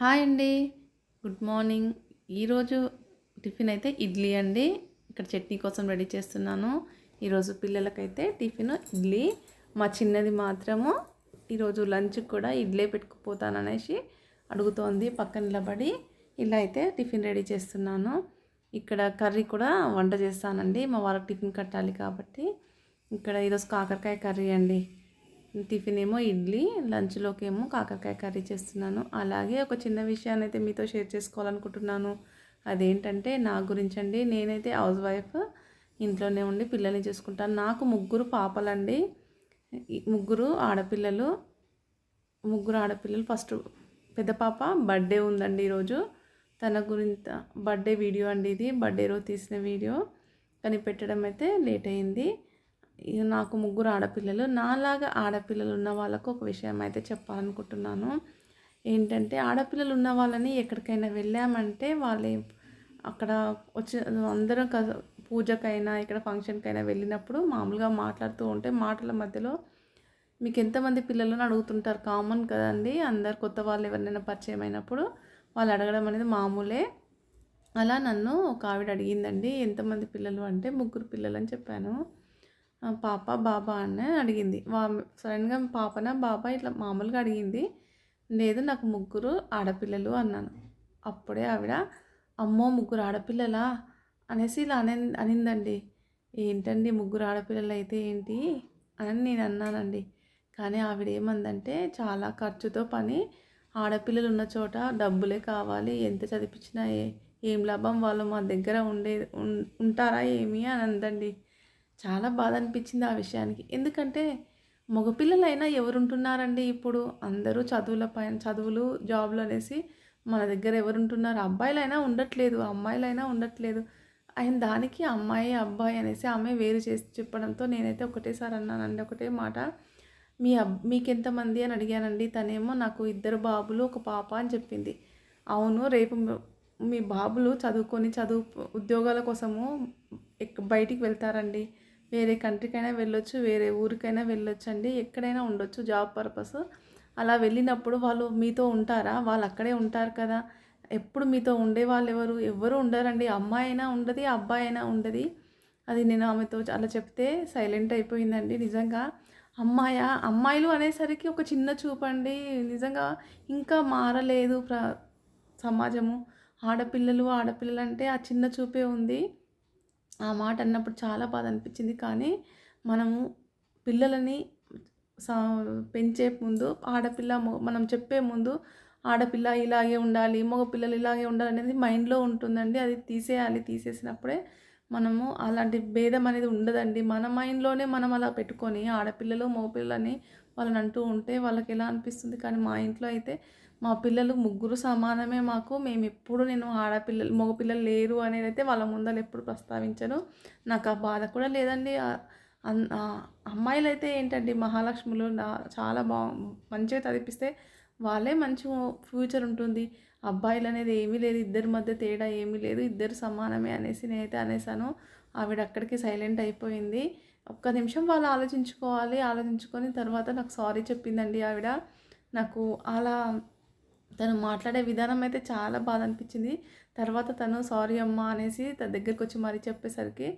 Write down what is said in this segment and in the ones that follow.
Hi అండి. Good morning. ఈరోజు tiffin అయితే ఇడ్లీ అండి. ఇక్కడ చట్నీ కోసం రెడీ చేస్తున్నాను. ఈరోజు పిల్లలకైతే టిఫిన్ ఇడ్లీ. మా చిన్నది మాత్రము. ఈరోజు లంచ్ కూడా ఇడ్లీ పెట్టుకుపోతాననేసి అడుగుతోంది పక్కన నిలబడి. ఇలా అయితే టిఫిన్ రెడీ చేస్తున్నాను. ఇక్కడ కర్రీ కూడా వంట చేస్తానండి. మా వాళ్ళకి టిఫిన్ కట్టాలి కాబట్టి. ఇక్కడ ఈరోజు కాకరకాయ కర్రీ అండి. టిఫిన్ ఏమో ఇడ్లీ లంచ్లోకి ఏమో కాకరకాయ కర్రీ చేస్తున్నాను. అలాగే ఒక చిన్న విషయాన్ని అయితే మీతో షేర్ చేసుకోవాలనుకుంటున్నాను. అదేంటంటే నా గురించి అండి నేనైతే హౌస్ వైఫ్ ఇంట్లోనే ఉండి పిల్లల్ని చూసుకుంటాను. నాకు ముగ్గురు పాపలండి. ముగ్గురు ఆడపిల్లలు. ముగ్గురు ఆడపిల్లలు. ఫస్ట్ పెద్ద పాప బర్త్డే ఉందండి ఈరోజు. తన గురించి బర్త్డే వీడియో అండి ఇది. బర్త్డే రోజు తీసిన వీడియో. కానీ పెట్టడం అయితే లేట్ అయింది. నాకు ముగ్గురు ఆడపిల్లలు. నాలాగా ఆడపిల్లలు ఉన్న వాళ్ళకు ఒక విషయం అయితే చెప్పాలనుకుంటున్నాను. ఏంటంటే ఆడపిల్లలు ఉన్న వాళ్ళని ఎక్కడికైనా వెళ్ళామంటే వాళ్ళు అక్కడ వచ్చి అందరం క పూజకైనా ఇక్కడ ఫంక్షన్కైనా వెళ్ళినప్పుడు మామూలుగా మాట్లాడుతూ ఉంటే మాటల మధ్యలో మీకు ఎంతమంది పిల్లలను అడుగుతుంటారు? కామన్ కదండి. అందరు కొత్త వాళ్ళు ఎవరినైనా పరిచయం అయినప్పుడు వాళ్ళు అడగడం అనేది మామూలే. అలా నన్ను ఒక ఆవిడ అడిగిందండి ఎంతమంది పిల్లలు? అంటే ముగ్గురు పిల్లలు అని చెప్పాను. పాప బాబా అని అడిగింది. వా సడన్గా పాపన బాబా? ఇట్లా మామూలుగా అడిగింది. లేదు నాకు ముగ్గురు ఆడపిల్లలు అన్నాను. అప్పుడే ఆవిడ అమ్మో ముగ్గురు ఆడపిల్లలా? అనేసి ఇలా అనే అనిందండి. ఏంటండి ముగ్గురు ఆడపిల్లలు అయితే ఏంటి? అని నేను అన్నానండి. కానీ ఆవిడ ఏమందంటే చాలా ఖర్చుతో పని. ఆడపిల్లలు ఉన్న చోట డబ్బులే కావాలి. ఎంత చదివించినా ఏం లాభం వాళ్ళు మా దగ్గర ఉండే ఉంటారా ఏమి? అని అందండి. చాలా బాధ అనిపించింది ఆ విషయానికి. ఎందుకంటే మగపిల్లలైనా ఎవరుంటున్నారండి ఇప్పుడు? అందరూ చదువుల పైన చదువులు జాబులు అనేసి మన దగ్గర ఎవరుంటున్నారు? అబ్బాయిలైనా ఉండట్లేదు అమ్మాయిలైనా ఉండట్లేదు. ఆయన దానికి అమ్మాయి అబ్బాయి అనేసి ఆమె వేరు చేసి చెప్పడంతో నేనైతే ఒకటేసారి అన్నానండి. ఒకటే మాట. మీ అబ్ మీకెంతమంది అని అడిగానండి. తనేమో నాకు ఇద్దరు బాబులు ఒక పాప అని చెప్పింది. అవును రేపు మీ బాబులు చదువుకొని చదువు ఉద్యోగాల కోసము బయటికి వెళ్తారండి. వేరే కంట్రీకైనా వెళ్ళొచ్చు వేరే ఊరికైనా వెళ్ళొచ్చు అండి ఎక్కడైనా ఉండొచ్చు జాబ్ పర్పస్. అలా వెళ్ళినప్పుడు వాళ్ళు మీతో ఉంటారా? వాళ్ళు అక్కడే ఉంటారు కదా. ఎప్పుడు మీతో ఉండే వాళ్ళు ఎవరు? ఎవరు ఉండరండి. అమ్మాయి అయినా ఉండదు అబ్బాయి అయినా ఉండదు. అది నేను ఆమెతో అలా చెప్తే సైలెంట్ అయిపోయిందండి నిజంగా. అమ్మాయ? అమ్మాయిలు అనేసరికి ఒక చిన్న చూపండి. నిజంగా ఇంకా మారలేదు ప్ర సమాజము. ఆడపిల్లలు ఆడపిల్లలు అంటే ఆ చిన్న చూపే ఉంది. ఆ మాట అన్నప్పుడు చాలా బాధ అనిపించింది కానీ మనము పిల్లలని పెంచే ముందు ఆడపిల్ల మనం చెప్పే ముందు ఆడపిల్ల ఇలాగే ఉండాలి మగపిల్లలు ఇలాగే ఉండాలి అనేది మైండ్లో ఉంటుందండి. అది తీసేయాలి. తీసేసినప్పుడే మనము అలాంటి భేదం అనేది ఉండదండి. మన మైండ్లోనే మనం అలా పెట్టుకొని ఆడపిల్లలు మగపిల్లలని వాళ్ళని అంటూ ఉంటే వాళ్ళకి ఎలా అనిపిస్తుంది? కానీ మా ఇంట్లో అయితే మా పిల్లలు ముగ్గురు సమానమే మాకు. మేము ఎప్పుడు నేను ఆడపిల్లలు మగపిల్లలు లేరు అనేది అయితే వాళ్ళ ముందర ఎప్పుడు ప్రస్తావించను. నాకు ఆ బాధ కూడా లేదండి. అమ్మాయిలు అయితే ఏంటండి మహాలక్ష్ములు చాలా బా మంచిగా చదివిస్తే వాళ్ళే మంచి ఫ్యూచర్ ఉంటుంది. అబ్బాయిలు అనేది ఏమీ లేదు. ఇద్దరి మధ్య తేడా ఏమీ లేదు. ఇద్దరు సమానమే అనేసి నేనైతే అనేసాను. ఆవిడ అక్కడికి సైలెంట్ అయిపోయింది. ఒక్క నిమిషం వాళ్ళు ఆలోచించుకోవాలి. ఆలోచించుకొని తర్వాత నాకు సారీ చెప్పిందండి ఆవిడ. నాకు అలా తను మాట్లాడే విధానం అయితే చాలా బాధ అనిపించింది తర్వాత తను సారీ అమ్మ అనేసి తన దగ్గరికి వచ్చి మరీ చెప్పేసరికి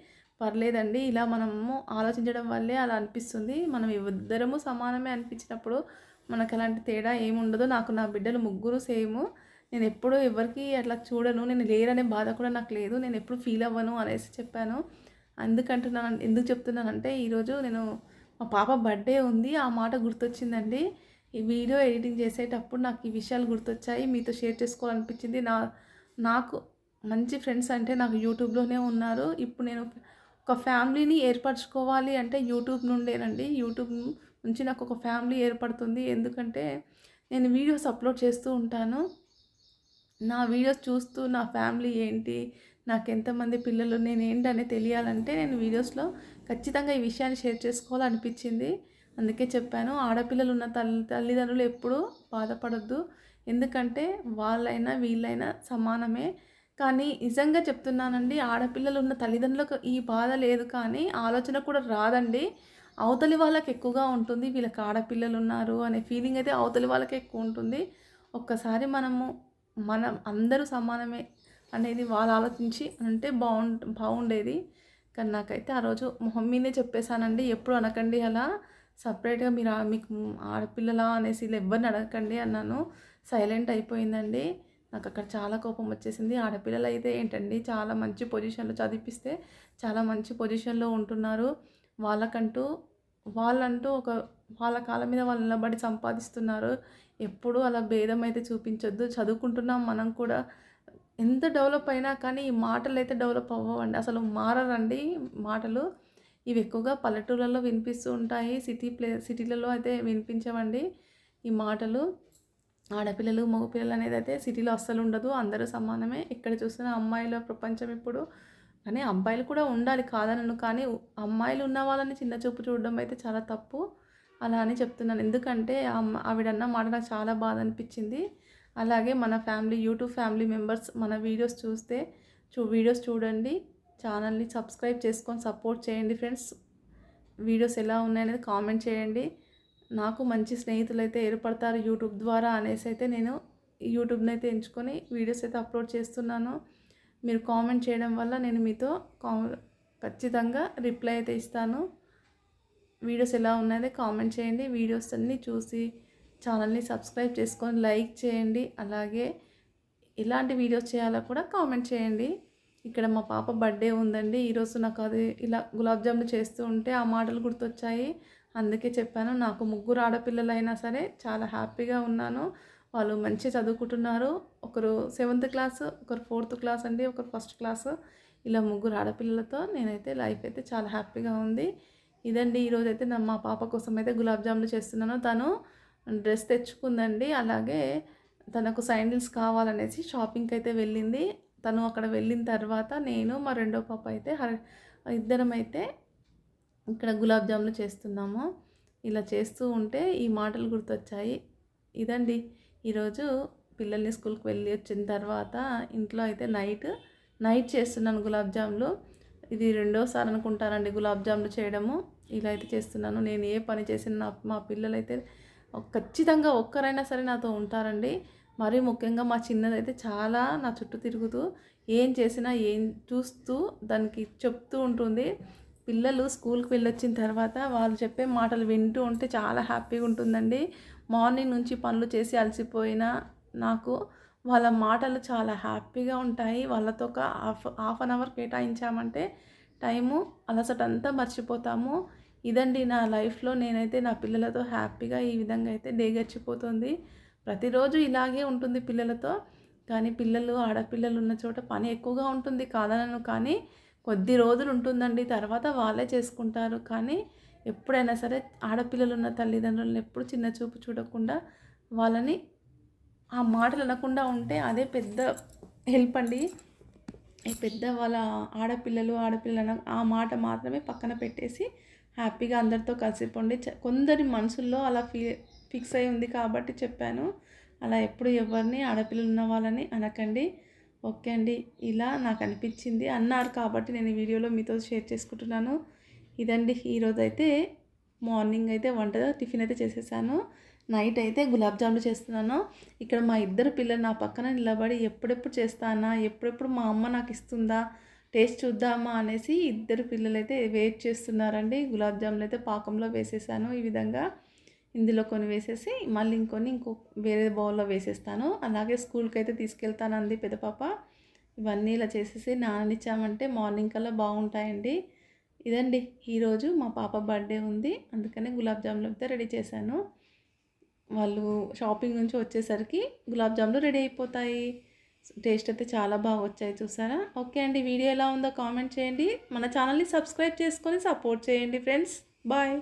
పర్లేదండి ఇలా మనము ఆలోచించడం వల్లే అలా అనిపిస్తుంది. మనం ఇద్దరము సమానమే అనిపించినప్పుడు మనకు అలాంటి తేడా ఏముండదు. నాకు నా బిడ్డలు ముగ్గురు సేమ్. నేను ఎప్పుడూ ఎవరికి అట్లా చూడను. నేను లేరనే బాధ కూడా నాకు లేదు. నేను ఎప్పుడు ఫీల్ అవ్వను అనేసి చెప్పాను. ఎందుకంటున్నాను ఎందుకు చెప్తున్నానంటే ఈరోజు నేను మా పాప బర్త్డే ఉంది. ఆ మాట గుర్తొచ్చిందండి. ఈ వీడియో ఎడిటింగ్ చేసేటప్పుడు నాకు ఈ విషయాలు గుర్తొచ్చాయి. మీతో షేర్ చేసుకోవాలనిపించింది. నా నాకు మంచి ఫ్రెండ్స్ అంటే నాకు యూట్యూబ్లోనే ఉన్నారు. ఇప్పుడు నేను ఒక ఫ్యామిలీని ఏర్పరచుకోవాలి అంటే యూట్యూబ్ నుండేనండి. యూట్యూబ్ నుంచి నాకు ఒక ఫ్యామిలీ ఏర్పడుతుంది. ఎందుకంటే నేను వీడియోస్ అప్లోడ్ చేస్తూ ఉంటాను. నా వీడియోస్ చూస్తూ నా ఫ్యామిలీ ఏంటి నాకు ఎంతమంది పిల్లలు నేను ఏంటనే తెలియాలంటే నేను వీడియోస్లో ఖచ్చితంగా ఈ విషయాన్ని షేర్ చేసుకోవాలనిపించింది. అందుకే చెప్పాను ఆడపిల్లలు ఉన్న తల్లి తల్లిదండ్రులు ఎప్పుడూ బాధపడద్దు. ఎందుకంటే వాళ్ళైనా వీళ్ళైనా సమానమే. కానీ నిజంగా చెప్తున్నానండి ఆడపిల్లలు ఉన్న తల్లిదండ్రులకు ఈ బాధ లేదు కానీ ఆలోచన కూడా రాదండి. అవతలి వాళ్ళకి ఎక్కువగా ఉంటుంది వీళ్ళకి ఆడపిల్లలు ఉన్నారు అనే ఫీలింగ్ అయితే అవతలి వాళ్ళకి ఎక్కువ ఉంటుంది. ఒక్కసారి మనము మనం అందరూ సమానమే అనేది వాళ్ళు ఆలోచించి అంటే బాగుంట బాగుండేది కానీ నాకైతే ఆ రోజు మొహం మీదే చెప్పేశానండి ఎప్పుడు అనకండి అలా. సపరేట్గా మీరు మీకు ఆడపిల్లలా అనేసి ఇలా ఎవరిని అడగకండి అన్నాను. సైలెంట్ అయిపోయిందండి. నాకు అక్కడ చాలా కోపం వచ్చేసింది. ఆడపిల్లలు అయితే ఏంటండి చాలా మంచి పొజిషన్లో చదివిపిస్తే చాలా మంచి పొజిషన్లో ఉంటున్నారు. వాళ్ళకంటూ వాళ్ళంటూ ఒక వాళ్ళ కాళ్ళ మీద వాళ్ళు నిలబడి సంపాదిస్తున్నారు. ఎప్పుడూ అలా భేదం అయితే చూపించొద్దు. చదువుకుంటున్నాం మనం కూడా. ఎంత డెవలప్ అయినా కానీ ఈ మాటలు అయితే డెవలప్ అవ్వవండి. అసలు మారరండి మాటలు. ఇవి ఎక్కువగా పల్లెటూళ్ళలో వినిపిస్తూ ఉంటాయి. సిటీ ప్లే సిటీలలో అయితే వినిపించవండి ఈ మాటలు. ఆడపిల్లలు మగపిల్లలు అనేది అయితే సిటీలో అస్సలు ఉండదు. అందరూ సమానమే. ఎక్కడ చూసినా అమ్మాయిల ప్రపంచం ఇప్పుడు. కానీ అబ్బాయిలు కూడా ఉండాలి కాదనను. కానీ అమ్మాయిలు ఉన్న వాళ్ళని చిన్న చూపు చూడడం అయితే చాలా తప్పు. అలా అని చెప్తున్నాను. ఎందుకంటే ఆ ఆవిడన్న మాట నాకు చాలా బాధ అనిపించింది. అలాగే మన ఫ్యామిలీ యూట్యూబ్ ఫ్యామిలీ మెంబర్స్ మన వీడియోస్ చూస్తే చూ వీడియోస్ చూడండి. ఛానల్ని సబ్స్క్రైబ్ చేసుకొని సపోర్ట్ చేయండి ఫ్రెండ్స్. వీడియోస్ ఎలా ఉన్నాయనేది కామెంట్ చేయండి. నాకు మంచి స్నేహితులు అయితే ఏర్పడతారు యూట్యూబ్ ద్వారా అనేసి అయితే నేను యూట్యూబ్ని అయితే ఎంచుకొని వీడియోస్ అయితే అప్లోడ్ చేస్తున్నాను. మీరు కామెంట్ చేయడం వల్ల నేను మీతో ఖచ్చితంగా రిప్లై అయితే ఇస్తాను. వీడియోస్ ఎలా ఉన్నాయో కామెంట్ చేయండి. వీడియోస్ అన్నీ చూసి ఛానల్ని సబ్స్క్రైబ్ చేసుకొని లైక్ చేయండి. అలాగే ఎలాంటి వీడియోస్ చేయాలో కూడా కామెంట్ చేయండి. ఇక్కడ మా పాప బర్త్డే ఉందండి. ఈరోజు నాకు అది ఇలా గులాబ్ జాములు చేస్తూ ఉంటే ఆ మాటలు గుర్తొచ్చాయి. అందుకే చెప్పాను నాకు ముగ్గురు ఆడపిల్లలు అయినా సరే చాలా హ్యాపీగా ఉన్నాను. వాళ్ళు మంచి చదువుకుంటున్నారు. ఒకరు సెవెంత్ క్లాస్ ఒకరు ఫోర్త్ క్లాస్ అండి ఒకరు ఫస్ట్ క్లాస్. ఇలా ముగ్గురు ఆడపిల్లలతో నేనైతే లైఫ్ అయితే చాలా హ్యాపీగా ఉంది. ఇదండి ఈరోజు అయితే నా మా పాప కోసం అయితే గులాబ్ జాములు చేస్తున్నాను. తను డ్రెస్ తెచ్చుకుందండి. అలాగే తనకు సైండిల్స్ కావాలనేసి షాపింగ్కి అయితే వెళ్ళింది. తను అక్కడ వెళ్ళిన తర్వాత నేను మా రెండో పాప అయితే హర- ఇద్దరం అయితే ఇక్కడ గులాబ్ జాములు చేస్తున్నాము. ఇలా చేస్తూ ఉంటే ఈ మాటలు గుర్తొచ్చాయి. ఇదండి ఈరోజు పిల్లల్ని స్కూల్కి వెళ్ళి వచ్చిన తర్వాత ఇంట్లో అయితే నైట్ నైట్ చేస్తున్నాను గులాబ్ జాములు. ఇది రెండోసారి అనుకుంటానండి గులాబ్ జాములు చేయడము. ఇలా అయితే చేస్తున్నాను. నేను ఏ పని చేసిన మా పిల్లలైతే ఖచ్చితంగా ఒక్కరైనా సరే నాతో ఉంటారండి. మరీ ముఖ్యంగా మా చిన్నదైతే చాలా నా చుట్టూ తిరుగుతూ ఏం చేసినా ఏం చూస్తూ దానికి చెప్తూ ఉంటుంది. పిల్లలు స్కూల్కి వెళ్ళొచ్చిన తర్వాత వాళ్ళు చెప్పే మాటలు వింటూ ఉంటే చాలా హ్యాపీగా ఉంటుందండి. మార్నింగ్ నుంచి పనులు చేసి అలసిపోయిన నాకు వాళ్ళ మాటలు చాలా హ్యాపీగా ఉంటాయి. వాళ్ళతో ఒక హాఫ్ హాఫ్ అన్ అవర్ కేటాయించామంటే టైము అలసట అంతా మర్చిపోతాము. ఇదండి నా లైఫ్లో నేనైతే నా పిల్లలతో హ్యాపీగా ఈ విధంగా అయితే డే గడిచిపోతుంది. ప్రతిరోజు ఇలాగే ఉంటుంది పిల్లలతో. కానీ పిల్లలు ఆడపిల్లలు ఉన్న చోట పని ఎక్కువగా ఉంటుంది కాదనను. కానీ కొద్ది రోజులు ఉంటుందండి. తర్వాత వాళ్ళే చేసుకుంటారు. కానీ ఎప్పుడైనా సరే ఆడపిల్లలు ఉన్న తల్లిదండ్రులను ఎప్పుడు చిన్న చూపు చూడకుండా వాళ్ళని ఆ మాటలు అనకుండా ఉంటే అదే పెద్ద హెల్ప్ అండి. ఈ పెద్ద వాళ్ళ ఆడపిల్లలు ఆడపిల్లలు ఆ మాట మాత్రమే పక్కన పెట్టేసి హ్యాపీగా అందరితో కలిసిపోండి కొందరి మనసుల్లో అలా ఫీ ఫిక్స్ అయి ఉంది కాబట్టి చెప్పాను. అలా ఎప్పుడు ఎవరిని ఆడపిల్లలు ఉన్న వాళ్ళని అనకండి. ఓకే అండి. ఇలా నాకు అనిపించింది. అన్నారు కాబట్టి నేను వీడియోలో మీతో షేర్ చేసుకుంటున్నాను. ఇదండి. ఈరోజు అయితే మార్నింగ్ అయితే వంట టిఫిన్ అయితే చేసేసాను. నైట్ అయితే గులాబ్ జాములు చేస్తున్నాను. ఇక్కడ మా ఇద్దరు పిల్లలు నా పక్కన నిలబడి ఎప్పుడెప్పుడు చేస్తానా ఎప్పుడెప్పుడు మా అమ్మ నాకు ఇస్తుందా టేస్ట్ చూద్దామా అనేసి ఇద్దరు పిల్లలు అయితే వెయిట్ చేస్తున్నారండి. గులాబ్ జాములు అయితే పాకంలో వేసేసాను ఈ విధంగా. ఇందులో కొన్ని వేసేసి మళ్ళీ ఇంకొన్ని ఇంకో వేరే బౌల్లో వేసేస్తాను. అలాగే స్కూల్కి అయితే తీసుకెళ్తానంది పెద్ద పాప. ఇవన్నీ ఇలా చేసేసి నాననిచ్చామంటే మార్నింగ్ కల్లా బాగుంటాయండి. ఇదండి ఈరోజు మా పాప బర్త్డే ఉంది. అందుకని గులాబ్ జాములు అయితే రెడీ చేశాను. వాళ్ళు షాపింగ్ నుంచి వచ్చేసరికి గులాబ్ జాములు రెడీ అయిపోతాయి. టేస్ట్ అయితే చాలా బాగా వచ్చాయి చూసారా? ఓకే అండి వీడియో ఎలా ఉందో కామెంట్ చేయండి. మన ఛానల్ని సబ్స్క్రైబ్ చేసుకొని సపోర్ట్ చేయండి ఫ్రెండ్స్. బాయ్.